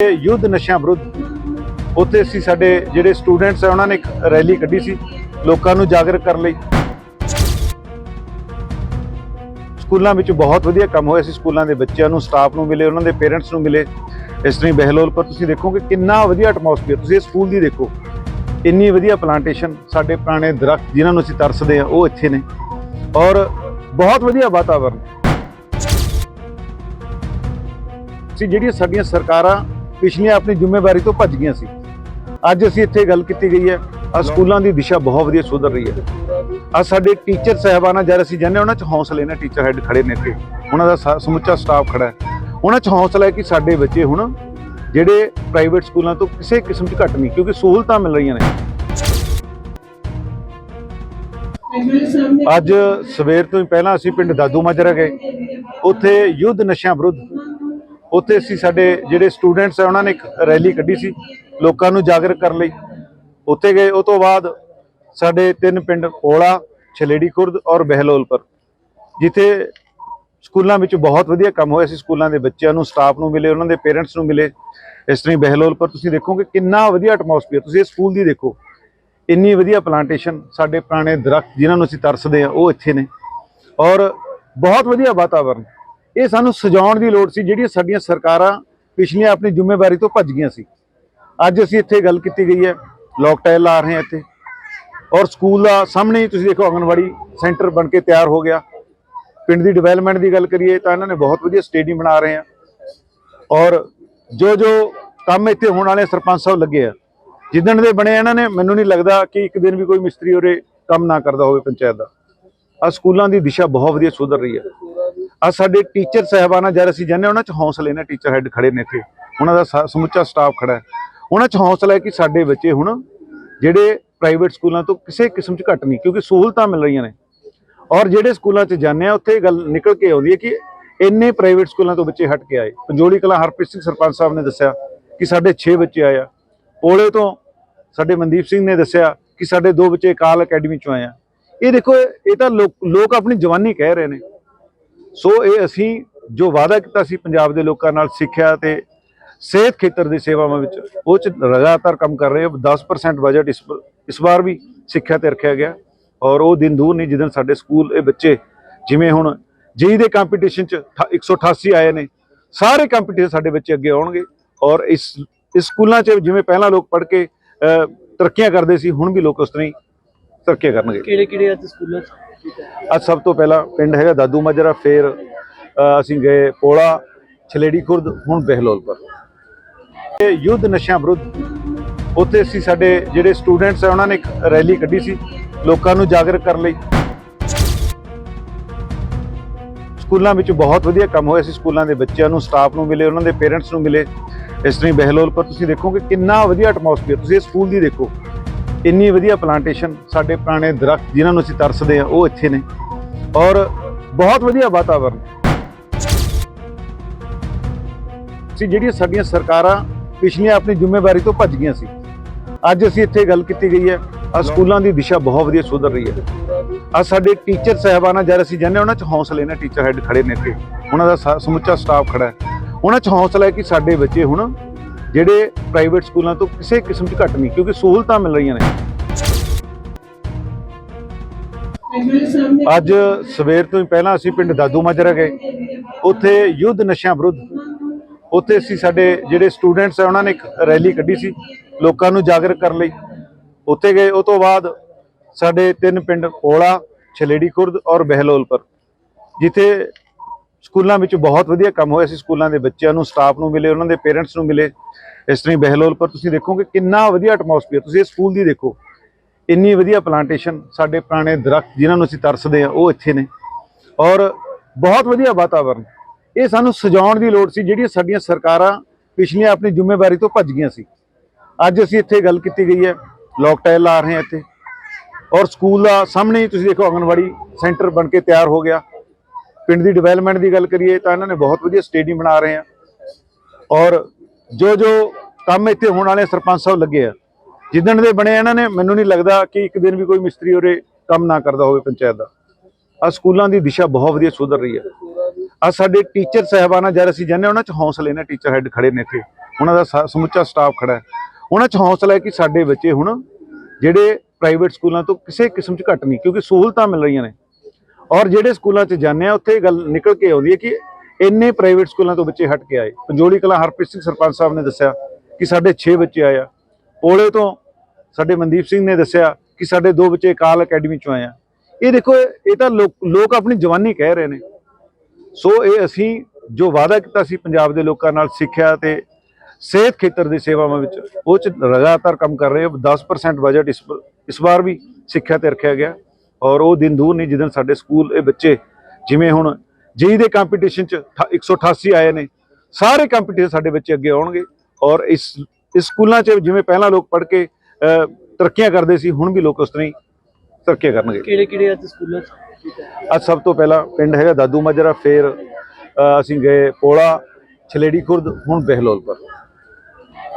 ਯੁੱਧ ਨਸ਼ਿਆਂ ਵਿਰੁੱਧ ਉੱਥੇ ਅਸੀਂ ਸਾਡੇ ਜਿਹੜੇ ਸਟੂਡੈਂਟਸ ਆ, ਉਹਨਾਂ ਨੇ ਇੱਕ ਰੈਲੀ ਕੱਢੀ ਸੀ ਲੋਕਾਂ ਨੂੰ ਜਾਗਰੂਕ ਕਰਨ ਲਈ। ਸਕੂਲਾਂ ਵਿੱਚ ਬਹੁਤ ਵਧੀਆ ਕੰਮ ਹੋਇਆ ਸੀ। ਸਕੂਲਾਂ ਦੇ ਬੱਚਿਆਂ ਨੂੰ, ਸਟਾਫ ਨੂੰ ਮਿਲੇ, ਉਹਨਾਂ ਦੇ ਪੇਰੈਂਟਸ ਨੂੰ ਮਿਲੇ। ਇਸ ਤਰ੍ਹਾਂ ਹੀ ਬਹਿਲੋਲ ਪਰ ਤੁਸੀਂ ਦੇਖੋਗੇ ਕਿੰਨਾ ਵਧੀਆ ਐਟਮੋਸਫੀਅਰ ਤੁਸੀਂ ਇਸ ਸਕੂਲ ਦੀ ਦੇਖੋ। ਇੰਨੀ ਵਧੀਆ ਪਲਾਂਟੇਸ਼ਨ ਸਾਡੇ ਪੁਰਾਣੇ ਦਰਖਤ ਜਿਨ੍ਹਾਂ ਨੂੰ ਅਸੀਂ ਤਰਸਦੇ ਆ ਉਹ ਇੱਥੇ ਨੇ। ਔਰ ਬਹੁਤ ਵਧੀਆ ਵਾਤਾਵਰਨ। ਸੀ ਜਿਹੜੀਆਂ ਸਾਡੀਆਂ ਸਰਕਾਰਾਂ ਪਿਛਲੀਆਂ ਆਪਣੀ ਜ਼ਿੰਮੇਵਾਰੀ ਤੋਂ ਭੱਜ ਗਈਆਂ ਸੀ। ਅੱਜ ਅਸੀਂ ਇੱਥੇ ਗੱਲ ਕੀਤੀ ਗਈ ਹੈ। ਆ ਸਕੂਲਾਂ ਦੀ ਦਿਸ਼ਾ ਬਹੁਤ ਵਧੀਆ ਸੁਧਰ ਰਹੀ ਹੈ। ਆ ਸਾਡੇ ਟੀਚਰ ਸਹਿਬਾਨਾਂ ਜਦ ਅਸੀਂ ਜਾਂਦੇ ਹਾਂ, ਉਹਨਾਂ 'ਚ ਹੌਸਲੇ ਨੇ ਟੀਚਰ ਹੈੱਡ ਖੜੇ ਨੇ ਇੱਥੇ। ਉਹਨਾਂ ਦਾ ਸਾ- ਸਮੁੱਚਾ ਸਟਾਫ ਖੜਾ ਹੈ। ਉਹਨਾਂ 'ਚ ਹੌਸਲਾ ਹੈ ਕਿ ਸਾਡੇ ਬੱਚੇ ਹੁਣ ਜਿਹੜੇ ਪ੍ਰਾਈਵੇਟ ਸਕੂਲਾਂ ਤੋਂ ਕਿਸੇ ਕਿਸਮ 'ਚ ਘੱਟ ਨਹੀਂ ਕਿਉਂਕਿ ਸਹੂਲਤਾਂ ਮਿਲ ਰਹੀਆਂ ਨੇ। ਅੱਜ ਸਵੇਰ ਤੋਂ ਹੀ ਪਹਿਲਾਂ ਅਸੀਂ ਪਿੰਡ ਦਾਦੂ ਮਾਜਰਾ ਗਏ। ਉੱਥੇ ਯੁੱਧ ਨਸ਼ਿਆਂ ਵਿਰੁੱਧ ਉੱਥੇ ਅਸੀਂ ਸਾਡੇ ਜਿਹੜੇ ਸਟੂਡੈਂਟਸ ਆ, ਉਹਨਾਂ ਨੇ ਇੱਕ ਰੈਲੀ ਕੱਢੀ ਸੀ ਲੋਕਾਂ ਨੂੰ ਜਾਗਰੂਕ ਕਰਨ ਲਈ। ਉੱਥੇ ਗਏ, ਉਹ ਤੋਂ ਬਾਅਦ ਸਾਡੇ ਤਿੰਨ ਪਿੰਡ ਪੋਲਾ, ਛਲੇੜੀ ਖੁਰਦ ਔਰ ਬਹਿਲੋਲਪੁਰ, ਜਿੱਥੇ ਸਕੂਲਾਂ ਵਿੱਚ ਬਹੁਤ ਵਧੀਆ ਕੰਮ ਹੋਇਆ ਸੀ। ਸਕੂਲਾਂ ਦੇ ਬੱਚਿਆਂ ਨੂੰ ਸਟਾਫ ਨੂੰ ਮਿਲੇ, ਉਹਨਾਂ ਦੇ ਪੇਰੈਂਟਸ ਨੂੰ ਮਿਲੇ। ਇਸ ਤਰ੍ਹਾਂ ਹੀ ਬਹਿਲੋਲਪੁਰ, ਤੁਸੀਂ ਦੇਖੋਗੇ ਕਿੰਨਾ ਵਧੀਆ ਐਟਮੋਸਫੀਅਰ ਤੁਸੀਂ ਇਸ ਸਕੂਲ ਦੀ ਦੇਖੋ। ਇੰਨੀ ਵਧੀਆ ਪਲਾਂਟੇਸ਼ਨ ਸਾਡੇ ਪੁਰਾਣੇ ਦਰਖਤ ਜਿਨ੍ਹਾਂ ਨੂੰ ਅਸੀਂ ਤਰਸਦੇ ਆ ਉਹ ਇੱਥੇ ਨੇ। ਔਰ ਬਹੁਤ ਵਧੀਆ ਵਾਤਾਵਰਨ। ਇਹ ਸਾਨੂੰ ਸਜਾਉਣ ਦੀ ਲੋੜ ਸੀ, ਜਿਹੜੀਆਂ ਸਾਡੀਆਂ ਸਰਕਾਰਾਂ ਪਿਛਲੀਆਂ ਆਪਣੀ ਜ਼ਿੰਮੇਵਾਰੀ ਤੋਂ ਭੱਜ ਗਈਆਂ ਸੀ। ਅੱਜ ਅਸੀਂ ਇੱਥੇ ਗੱਲ ਕੀਤੀ ਗਈ ਹੈ, ਲੋਕ ਟਾਇਲ ਲਾ ਰਹੇ ਹਾਂ ਇੱਥੇ। ਔਰ ਸਕੂਲ ਦਾ ਸਾਹਮਣੇ ਹੀ ਤੁਸੀਂ ਦੇਖੋ ਆਂਗਣਵਾੜੀ ਸੈਂਟਰ ਬਣ ਕੇ ਤਿਆਰ ਹੋ ਗਿਆ। ਪਿੰਡ ਦੀ ਡਿਵੈਲਪਮੈਂਟ ਦੀ ਗੱਲ ਕਰੀਏ ਤਾਂ ਇਹਨਾਂ ਨੇ ਬਹੁਤ ਵਧੀਆ ਸਟੇਡੀਅਮ ਬਣਾ ਰਹੇ ਆ ਔਰ ਜੋ ਜੋ ਕੰਮ ਇੱਥੇ ਹੋਣ ਵਾਲੇ ਸਰਪੰਚ ਸਾਹਿਬ ਲੱਗੇ ਆ, ਜਿੱਦਣ ਦੇ ਬਣੇ ਇਹਨਾਂ ਨੇ ਮੈਨੂੰ ਨਹੀਂ ਲੱਗਦਾ ਕਿ ਇੱਕ ਦਿਨ ਵੀ ਕੋਈ ਮਿਸਤਰੀ ਉਰੇ ਕੰਮ ਨਾ ਕਰਦਾ ਹੋਵੇ ਪੰਚਾਇਤ ਦਾ। ਆ ਸਕੂਲਾਂ ਦੀ ਦਿਸ਼ਾ ਬਹੁਤ ਵਧੀਆ ਸੁਧਰ ਰਹੀ ਹੈ। ਆ ਸਾਡੇ ਟੀਚਰ ਸਹਿਬਾਨਾਂ ਜਦ ਅਸੀਂ ਜਾਂਦੇ ਹਾਂ, ਉਹਨਾਂ 'ਚ ਹੌਸਲੇ ਨੇ ਟੀਚਰ ਹੈੱਡ ਖੜੇ ਨੇ ਇੱਥੇ। ਉਹਨਾਂ ਦਾ ਸਾ- ਸਮੁੱਚਾ ਸਟਾਫ ਖੜਾ ਹੈ। ਉਹਨਾਂ 'ਚ ਹੌਸਲਾ ਹੈ ਕਿ ਸਾਡੇ ਬੱਚੇ ਹੁਣ ਜਿਹੜੇ ਪ੍ਰਾਈਵੇਟ ਸਕੂਲਾਂ ਤੋਂ ਕਿਸੇ ਕਿਸਮ 'ਚ ਘੱਟ ਨਹੀਂ ਕਿਉਂਕਿ ਸਹੂਲਤਾਂ ਮਿਲ ਰਹੀਆਂ ਨੇ। ਔਰ ਜਿਹੜੇ ਸਕੂਲਾਂ 'ਚ ਜਾਂਦੇ ਆ ਉੱਥੇ ਇਹ ਗੱਲ ਨਿਕਲ ਕੇ ਆਉਂਦੀ ਹੈ ਕਿ ਇੰਨੇ ਪ੍ਰਾਈਵੇਟ ਸਕੂਲਾਂ ਤੋਂ ਬੱਚੇ ਹਟ ਕੇ ਆਏ। ਪੰਜੋਲੀ ਕਲਾ ਹਰਪ੍ਰੀਤ ਸਿੰਘ ਸਰਪੰਚ ਸਾਹਿਬ ਨੇ ਦੱਸਿਆ ਕਿ ਸਾਡੇ 6 ਬੱਚੇ ਆਏ ਆ। ਪੋਲੇ ਤੋਂ ਸਾਡੇ ਮਨਦੀਪ ਸਿੰਘ ਨੇ ਦੱਸਿਆ ਕਿ ਸਾਡੇ ਦੋ ਬੱਚੇ ਕਾਲ ਅਕੈਡਮੀ ਚੋਂ ਆਏ ਆ। ਇਹ ਦੇਖੋ ਇਹ ਤਾਂ ਲੋਕ ਆਪਣੀ ਜਵਾਨੀ ਕਹਿ ਰਹੇ ਨੇ। ਸੋ ਇਹ ਅਸੀਂ ਜੋ ਵਾਅਦਾ ਕੀਤਾ ਸੀ ਪੰਜਾਬ ਦੇ ਲੋਕਾਂ ਨਾਲ, ਸਿੱਖਿਆ ਤੇ ਸਿਹਤ ਖੇਤਰ ਦੀ ਸੇਵਾਵਾਂ ਵਿੱਚ, ਉਹ ਚ ਲਗਾਤਾਰ ਕੰਮ ਕਰ ਰਹੇ ਹਾਂ 10% ਬਜਟ ਇਸ ਇਸ ਵਾਰ ਵੀ ਸਿੱਖਿਆ ਤੇ ਰੱਖਿਆ ਗਿਆ। ਔਰ ਉਹ ਦਿਨ ਦੂਰ ਨਹੀਂ ਜਿੱਦਣ ਸਾਡੇ ਸਕੂਲ, ਇਹ ਬੱਚੇ ਜਿਵੇਂ ਹੁਣ ਜੇਈ ਦੇ ਕੰਪੀਟੀਸ਼ਨ ਚ ਅਠਾ- 188 ਆਏ ਨੇ, ਸਾਰੇ ਕੰਪੀਟੀਸ਼ਨ ਸਾਡੇ ਬੱਚੇ ਅੱਗੇ ਆਉਣਗੇ। ਔਰ ਇਸ ਇਸ ਸਕੂਲਾਂ 'ਚ ਜਿਵੇਂ ਪਹਿਲਾਂ ਲੋਕ ਪੜ੍ਹ ਕੇ ਤਰੱਕੀਆਂ ਕਰਦੇ ਸੀ, ਹੁਣ ਵੀ ਲੋਕ ਉਸ ਤਰ੍ਹਾਂ ਹੀ ਤਰੱਕੀਆਂ ਕਰਨਗੇ। ਕਿਹੜੇ ਕਿਹੜੇ ਅੱਜ ਸਕੂਲਾਂ ਚ? ਅੱਜ ਸਭ ਤੋਂ ਪਹਿਲਾਂ ਪਿੰਡ ਹੈਗਾ ਦਾਦੂ ਮਾਜਰਾ, ਫਿਰ ਅਸੀਂ ਗਏ ਪੋਲਾ, ਛਲੇੜੀ ਖੁਰਦ, ਹੁਣ ਬਹਿਲੋਲਪੁਰ ਇਹ ਯੁੱਧ ਨਸ਼ਿਆਂ ਵਿਰੁੱਧ ਉੱਥੇ ਅਸੀਂ ਸਾਡੇ ਜਿਹੜੇ ਸਟੂਡੈਂਟਸ ਆ, ਉਹਨਾਂ ਨੇ ਇੱਕ ਰੈਲੀ ਕੱਢੀ ਸੀ ਲੋਕਾਂ ਨੂੰ ਜਾਗਰੂਕ ਕਰਨ ਲਈ। ਸਕੂਲਾਂ ਵਿੱਚ ਬਹੁਤ ਵਧੀਆ ਕੰਮ ਹੋਇਆ ਸੀ, ਸਕੂਲਾਂ ਦੇ ਬੱਚਿਆਂ ਨੂੰ, ਸਟਾਫ ਨੂੰ ਮਿਲੇ, ਉਹਨਾਂ ਦੇ ਪੇਰੈਂਟਸ ਨੂੰ ਮਿਲੇ। ਇਸ ਤਰ੍ਹਾਂ ਹੀ ਬਹਿਲੋਲਪੁਰ ਤੁਸੀਂ ਦੇਖੋਗੇ ਕਿੰਨਾ ਵਧੀਆ ਐਟਮੋਸਫੀਅਰ ਤੁਸੀਂ ਇਸ ਸਕੂਲ ਦੀ ਦੇਖੋ। ਇੰਨੀ ਵਧੀਆ ਪਲਾਂਟੇਸ਼ਨ ਸਾਡੇ ਪੁਰਾਣੇ ਦਰਖਤ ਜਿਨ੍ਹਾਂ ਨੂੰ ਅਸੀਂ ਤਰਸਦੇ ਆ ਉਹ ਇੱਥੇ ਨੇ। ਔਰ ਬਹੁਤ ਵਧੀਆ ਵਾਤਾਵਰਨ। ਸੀ ਜਿਹੜੀਆਂ ਸਾਡੀਆਂ ਸਰਕਾਰਾਂ ਪਿਛਲੀਆਂ ਆਪਣੀ ਜ਼ਿੰਮੇਵਾਰੀ ਤੋਂ ਭੱਜ ਗਈਆਂ ਸੀ। ਅੱਜ ਅਸੀਂ ਇੱਥੇ ਗੱਲ ਕੀਤੀ ਗਈ ਹੈ ਆ ਸਕੂਲਾਂ ਦੀ ਦਿਸ਼ਾ ਬਹੁਤ ਵਧੀਆ ਸੁਧਰ ਰਹੀ ਹੈ। ਆ ਸਾਡੇ ਟੀਚਰ ਸਹਿਬਾਨਾਂ ਜਦ ਅਸੀਂ ਜਾਂਦੇ ਹਾਂ, ਉਹਨਾਂ 'ਚ ਹੌਸਲੇ ਨੇ ਟੀਚਰ ਹੈੱਡ ਖੜੇ ਨੇ ਇੱਥੇ। ਉਹਨਾਂ ਦਾ ਸਾ- ਸਮੁੱਚਾ ਸਟਾਫ ਖੜਾ ਹੈ। ਉਹਨਾਂ 'ਚ ਹੌਸਲਾ ਹੈ ਕਿ ਸਾਡੇ ਬੱਚੇ ਹੁਣ ਜਿਹੜੇ ਪ੍ਰਾਈਵੇਟ ਸਕੂਲਾਂ ਤੋਂ ਕਿਸੇ ਕਿਸਮ 'ਚ ਘੱਟ ਨਹੀਂ, ਕਿਉਂਕਿ ਸਹੂਲਤਾਂ ਮਿਲ ਰਹੀਆਂ ਨੇ। ਅੱਜ ਸਵੇਰ ਤੋਂ ਹੀ ਪਹਿਲਾਂ ਅਸੀਂ ਪਿੰਡ ਦਾਦੂ ਮਾਜਰਾ ਗਏ। ਉੱਥੇ ਯੁੱਧ ਨਸ਼ਿਆਂ ਵਿਰੁੱਧ। ਉੱਥੇ ਅਸੀਂ ਸਾਡੇ ਜਿਹੜੇ ਸਟੂਡੈਂਟਸ ਆ, ਉਹਨਾਂ ਨੇ ਇੱਕ ਰੈਲੀ ਕੱਢੀ ਸੀ ਲੋਕਾਂ ਨੂੰ ਜਾਗਰੂਕ ਕਰਨ ਲਈ। ਉੱਥੇ ਗਏ, ਉਹ ਤੋਂ ਬਾਅਦ ਸਾਡੇ ਤਿੰਨ ਪਿੰਡ, ਪੋਲਾ, ਛਲੇੜੀ ਖੁਰਦ ਔਰ ਬਹਿਲੋਲਪੁਰ, ਜਿੱਥੇ ਸਕੂਲਾਂ ਵਿੱਚ ਬਹੁਤ ਵਧੀਆ ਕੰਮ ਹੋਇਆ ਸੀ। ਸਕੂਲਾਂ ਦੇ ਬੱਚਿਆਂ ਨੂੰ, ਸਟਾਫ ਨੂੰ ਮਿਲੇ, ਉਹਨਾਂ ਦੇ ਪੇਰੈਂਟਸ ਨੂੰ ਮਿਲੇ। ਇਸ ਤਰ੍ਹਾਂ ਹੀ ਬਹਿਲੋਲਪੁਰ ਤੁਸੀਂ ਦੇਖੋਗੇ ਕਿੰਨਾ ਵਧੀਆ ਐਟਮੋਸਫੀਅਰ ਤੁਸੀਂ ਇਸ ਸਕੂਲ ਦੀ ਦੇਖੋ। ਇੰਨੀ ਵਧੀਆ ਪਲਾਂਟੇਸ਼ਨ ਸਾਡੇ ਪੁਰਾਣੇ ਦਰਖਤ ਜਿਨ੍ਹਾਂ ਨੂੰ ਅਸੀਂ ਤਰਸਦੇ ਆ ਉਹ ਇੱਥੇ ਨੇ। ਔਰ ਬਹੁਤ ਵਧੀਆ ਵਾਤਾਵਰਨ। ਇਹ ਸਾਨੂੰ ਸਜਾਉਣ ਦੀ ਲੋੜ ਸੀ, ਜਿਹੜੀਆਂ ਸਾਡੀਆਂ ਸਰਕਾਰਾਂ ਪਿਛਲੀਆਂ ਆਪਣੀ ਜ਼ਿੰਮੇਵਾਰੀ ਤੋਂ ਭੱਜ ਗਈਆਂ ਸੀ। ਅੱਜ ਅਸੀਂ ਇੱਥੇ ਗੱਲ ਕੀਤੀ ਗਈ ਹੈ ਲੋਕ ਟਾਇਲ ਲਾ ਰਹੇ ਹਾਂ ਇੱਥੇ। ਔਰ ਸਕੂਲ ਦਾ ਸਾਹਮਣੇ ਹੀ ਤੁਸੀਂ ਦੇਖੋ, ਆਂਗਨਵਾੜੀ ਸੈਂਟਰ ਬਣ ਕੇ ਤਿਆਰ ਹੋ ਗਿਆ। ਪਿੰਡ ਦੀ ਡਿਵੈਲਪਮੈਂਟ ਦੀ ਗੱਲ ਕਰੀਏ ਤਾਂ ਇਹਨਾਂ ਨੇ ਬਹੁਤ ਵਧੀਆ ਸਟੇਡੀਅਮ ਬਣਾ ਰਹੇ ਆ। ਔਰ ਜੋ ਜੋ ਕੰਮ ਇੱਥੇ ਹੋਣ ਵਾਲੇ ਸਰਪੰਚ ਸਾਹਿਬ ਲੱਗੇ ਆ ਜਿੱਦਣ ਦੇ ਬਣੇ ਇਹਨਾਂ ਨੇ ਮੈਨੂੰ ਨਹੀਂ ਲੱਗਦਾ ਕਿ ਇੱਕ ਦਿਨ ਵੀ ਕੋਈ ਮਿਸਤਰੀ ਉਰੇ ਕੰਮ ਨਾ ਕਰਦਾ ਹੋਵੇ ਪੰਚਾਇਤ ਦਾ। ਆ ਸਕੂਲਾਂ ਦੀ ਦਿਸ਼ਾ ਬਹੁਤ ਵਧੀਆ ਸੁਧਰ ਰਹੀ ਹੈ ਆ ਸਾਡੇ ਟੀਚਰ ਸਹਿਬਾਨਾਂ ਜਦ ਅਸੀਂ ਜਾਂਦੇ ਹਾਂ, ਉਹਨਾਂ 'ਚ ਹੌਸਲੇ ਨੇ ਟੀਚਰ ਹੈੱਡ ਖੜੇ ਨੇ ਇੱਥੇ। ਉਹਨਾਂ ਦਾ ਸਾ- ਸਮੁੱਚਾ ਸਟਾਫ ਖੜਾ ਹੈ। ਉਹਨਾਂ 'ਚ ਹੌਸਲਾ ਹੈ ਕਿ ਸਾਡੇ ਬੱਚੇ ਹੁਣ ਜਿਹੜੇ ਪ੍ਰਾਈਵੇਟ ਸਕੂਲਾਂ ਤੋਂ ਕਿਸੇ ਕਿਸਮ 'ਚ ਘੱਟ ਨਹੀਂ ਕਿਉਂਕਿ ਸਹੂਲਤਾਂ ਮਿਲ ਰਹੀਆਂ ਨੇ। ਔਰ ਜਿਹੜੇ ਸਕੂਲਾਂ 'ਚ ਜਾਂਦੇ ਆ, ਉੱਥੇ ਇਹ ਗੱਲ ਨਿਕਲ ਕੇ ਆਉਂਦੀ ਹੈ ਕਿ ਇੰਨੇ ਪ੍ਰਾਈਵੇਟ ਸਕੂਲਾਂ ਤੋਂ ਬੱਚੇ ਹਟ ਕੇ ਆਏ। ਪੰਜੋਲੀ ਕਲਾ ਹਰਪ੍ਰੀਤ ਸਿੰਘ ਸਰਪੰਚ ਸਾਹਿਬ ਨੇ ਦੱਸਿਆ ਕਿ ਸਾਡੇ 6 ਬੱਚੇ ਆਏ ਆ। ਪੋਲੇ ਤੋਂ ਸਾਡੇ ਮਨਦੀਪ ਸਿੰਘ ਨੇ ਦੱਸਿਆ ਕਿ ਸਾਡੇ ਦੋ ਬੱਚੇ ਕਾਲ ਅਕੈਡਮੀ ਚੋਂ ਆਏ ਆ। ਇਹ ਦੇਖੋ, ਇਹ ਤਾਂ ਲੋਕ ਆਪਣੀ ਜਵਾਨੀ ਕਹਿ ਰਹੇ ਨੇ। ਸੋ ਇਹ ਅਸੀਂ ਜੋ ਵਾਅਦਾ ਕੀਤਾ ਸੀ ਪੰਜਾਬ ਦੇ ਲੋਕਾਂ ਨਾਲ, ਸਿੱਖਿਆ ਤੇ ਸਿਹਤ ਖੇਤਰ ਦੀ ਸੇਵਾਵਾਂ ਵਿੱਚ, ਉਹ ਚ ਲਗਾਤਾਰ ਕੰਮ ਕਰ ਰਹੇ ਹਾਂ 10% ਬਜਟ ਇਸ ਇਸ ਵਾਰ ਵੀ ਸਿੱਖਿਆ ਤੇ ਰੱਖਿਆ ਗਿਆ। ਔਰ ਉਹ ਦਿਨ ਦੂਰ ਨਹੀਂ ਜਿੱਦਣ ਸਾਡੇ ਸਕੂਲ ਇਹ ਬੱਚੇ ਜਿਵੇਂ ਹੁਣ ਜੇਈ ਦੇ ਕੰਪੀਟੀਸ਼ਨ ਚ ਅਠਾ- 188 ਆਏ ਨੇ ਸਾਰੇ ਕੰਪੀਟੀਸ਼ਨ ਸਾਡੇ ਬੱਚੇ ਅੱਗੇ ਆਉਣਗੇ। ਔਰ ਇਸ ਇਸ ਸਕੂਲਾਂ 'ਚ ਜਿਵੇਂ ਪਹਿਲਾਂ ਲੋਕ ਪੜ੍ਹ ਕੇ ਤਰੱਕੀਆਂ ਕਰਦੇ ਸੀ ਹੁਣ ਵੀ ਲੋਕ ਉਸ ਤਰ੍ਹਾਂ ਹੀ ਤਰੱਕੀਆਂ ਕਰਨਗੇ। ਕਿਹੜੇ ਕਿਹੜੇ ਅੱਜ ਸਕੂਲਾਂ ਚ? ਅੱਜ ਸਭ ਤੋਂ ਪਹਿਲਾਂ ਪਿੰਡ ਹੈਗਾ ਦਾਦੂ ਮਾਜਰਾ ਫਿਰ ਅਸੀਂ ਗਏ ਪੋਲਾ ਛਲੇੜੀ ਖੁਰਦ ਹੁਣ ਬਹਿਲੋਲਪੁਰ।